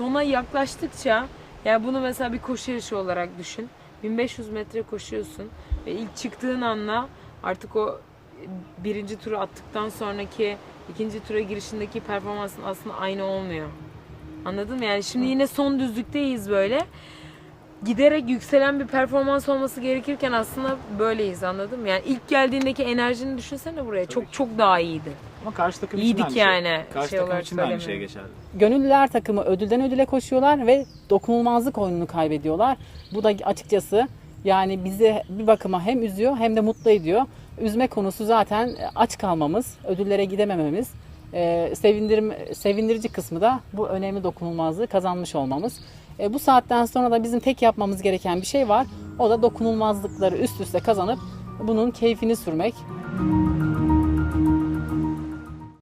sona yaklaştıkça yani bunu mesela bir koşu yarışı olarak düşün. 1500 metre koşuyorsun ve ilk çıktığın anla artık o birinci turu attıktan sonraki ikinci tura girişindeki performansın aslında aynı olmuyor. Anladın mı? Yani şimdi yine son düzlükteyiz böyle. Giderek yükselen bir performans olması gerekirken aslında böyleyiz anladın mı? Yani ilk geldiğindeki enerjini düşünsene buraya. çok çok daha iyiydi. Ama karşı takım İyiydik için de aynı yani, Şey. Karşı şey takım olarak için de aynı şey söylemiyorum. geçerli. Gönüllüler takımı ödülden ödüle koşuyorlar ve dokunulmazlık oyununu kaybediyorlar. Bu da açıkçası yani bizi bir bakıma hem üzüyor hem de mutlu ediyor. Üzme konusu zaten aç kalmamız, ödüllere gidemememiz. Ee, sevindirim, sevindirici kısmı da bu önemli dokunulmazlığı kazanmış olmamız. Ee, bu saatten sonra da bizim tek yapmamız gereken bir şey var. O da dokunulmazlıkları üst üste kazanıp bunun keyfini sürmek.